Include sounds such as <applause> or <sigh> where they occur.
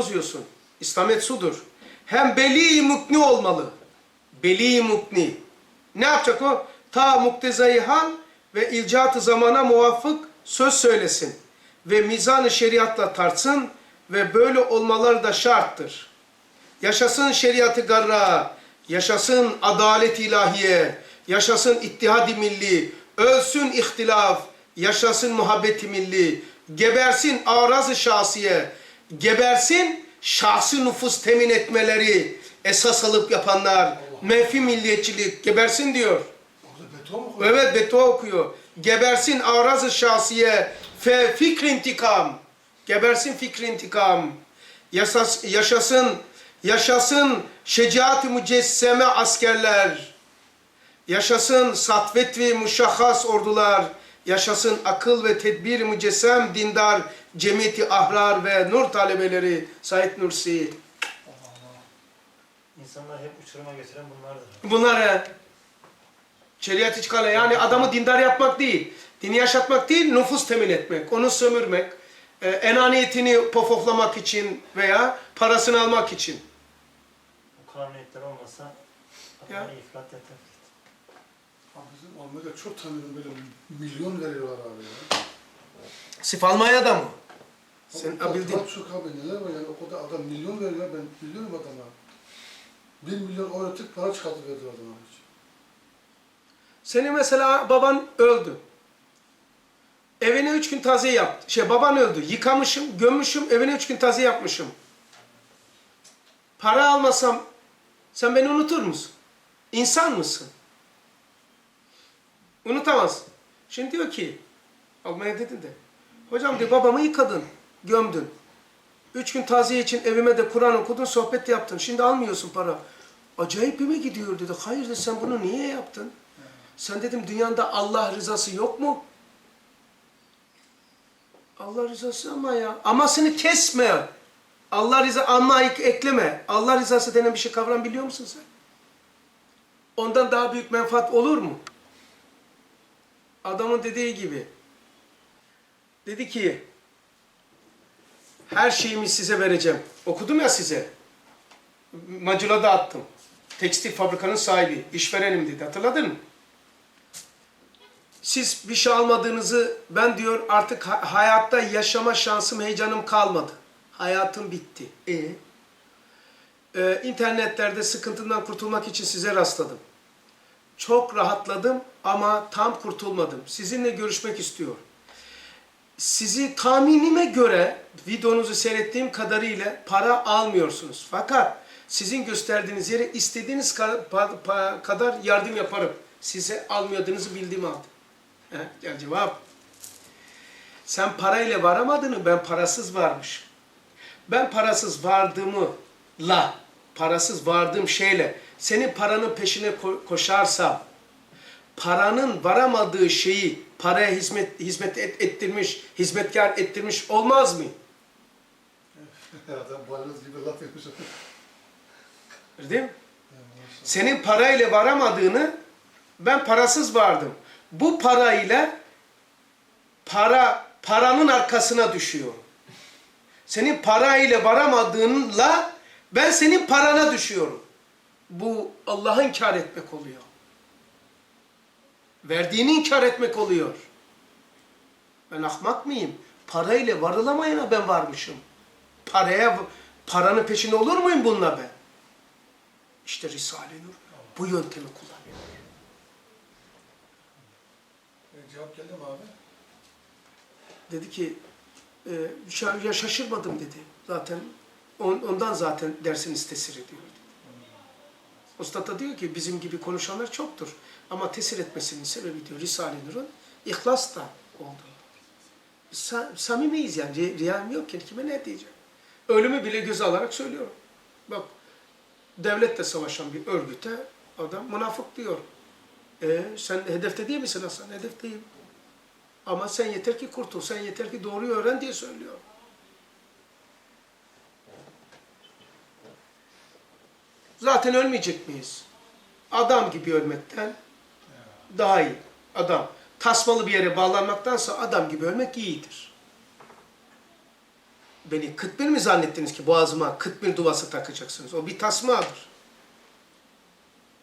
bozuyorsun. İslamet sudur. Hem beli mukni olmalı. Beli mukni. Ne yapacak o? Ta muktezayı hal ve ilcat zamana muvafık söz söylesin. Ve mizan-ı şeriatla tartsın ve böyle olmaları da şarttır. Yaşasın şeriatı garra, yaşasın adalet ilahiye, yaşasın ittihad-i milli, ölsün ihtilaf, yaşasın muhabbeti milli, gebersin araz-ı şahsiye, gebersin şahsi nüfus temin etmeleri, esas alıp yapanlar, menfi milliyetçilik, gebersin diyor. Koyuyor? Evet beto okuyor. Gebersin araz-ı şahsiye fe fikri intikam. Gebersin fikri intikam. Yasas, yaşasın, yaşasın şecaat-ı mücesseme askerler. Yaşasın satvet ve muşahhas ordular. Yaşasın akıl ve tedbir mücessem dindar cemiyeti ahrar ve nur talebeleri Said Nursi. İnsanlar hep uçuruma götüren bunlardır. Bunları şeriat içkale yani adamı dindar yapmak değil, dini yaşatmak değil, nüfus temin etmek, onu sömürmek, e, enaniyetini pofoflamak için veya parasını almak için. Bu kanuniyetler olmasa adamı iflat yeter. Abi bizim Almanya'da çok tanıdım böyle milyon veriyorlar abi ya. Sif Almanya'da mı? Sen o kadar bildin. Çok abi neler var yani o kadar adam milyon veriyor ben biliyorum adama. Bir milyon tık para çıkardı verdi adama hiç. Senin mesela baban öldü. Evine üç gün taziye yaptı. Şey baban öldü. Yıkamışım, gömmüşüm, evine üç gün taziye yapmışım. Para almasam sen beni unutur musun? İnsan mısın? Unutamaz. Şimdi diyor ki, Almanya dedi de, hocam diyor babamı yıkadın, gömdün. Üç gün taziye için evime de Kur'an okudun, sohbet de yaptın. Şimdi almıyorsun para. Acayip mi gidiyor dedi. Hayır dedi, sen bunu niye yaptın? Sen dedim dünyanda Allah rızası yok mu? Allah rızası ama ya. Amasını kesme. Allah rızası ama ek- ekleme. Allah rızası denen bir şey kavram biliyor musun sen? Ondan daha büyük menfaat olur mu? Adamın dediği gibi. Dedi ki her şeyimi size vereceğim. Okudum ya size. Maculada attım. Tekstil fabrikanın sahibi, işverenim dedi. Hatırladın mı? Siz bir şey almadığınızı ben diyor artık ha- hayatta yaşama şansım, heyecanım kalmadı. Hayatım bitti. E ee, internetlerde sıkıntından kurtulmak için size rastladım. Çok rahatladım ama tam kurtulmadım. Sizinle görüşmek istiyor. Sizi tahminime göre videonuzu seyrettiğim kadarıyla para almıyorsunuz. Fakat sizin gösterdiğiniz yere istediğiniz kadar yardım yaparım. Size almadığınızı bildiğim halde. Gel cevap. Sen parayla varamadığını ben parasız varmış. Ben parasız vardığımı la, parasız vardığım şeyle senin paranın peşine ko- koşarsam, paranın varamadığı şeyi paraya hizmet hizmet et- ettirmiş, hizmetkar ettirmiş olmaz mı? <laughs> adam balyoz gibi laf yapmış. Değil mi? Senin parayla varamadığını ben parasız vardım. Bu parayla para paranın arkasına düşüyor. Senin parayla varamadığınla ben senin parana düşüyorum. Bu Allah'ı inkar etmek oluyor. Verdiğini inkar etmek oluyor. Ben ahmak mıyım? Parayla varılamayana ben varmışım. Paraya, paranın peşinde olur muyum bununla ben? İşte Risale-i Nur bu yöntemi kullanıyor. E, cevap geldi mi abi? Dedi ki, e, şaşırmadım dedi. Zaten on- ondan zaten dersiniz tesir ediyor. Usta da diyor ki bizim gibi konuşanlar çoktur. Ama tesir etmesinin sebebi diyor Risale-i Nur'un ihlas da oldu. Sa samimiyiz yani. Ri- Riyam yok ki kime ne diyeceğim. Ölümü bile göze alarak söylüyorum. Bak devletle savaşan bir örgüte adam münafık diyor. E, sen hedefte değil misin Hasan? Hedefteyim. Ama sen yeter ki kurtul, sen yeter ki doğruyu öğren diye söylüyor. Zaten ölmeyecek miyiz? Adam gibi ölmekten daha iyi. Adam. Tasmalı bir yere bağlanmaktansa adam gibi ölmek iyidir. beni kıtmir mi zannettiniz ki boğazıma kıtmir duvası takacaksınız? O bir tasmadır.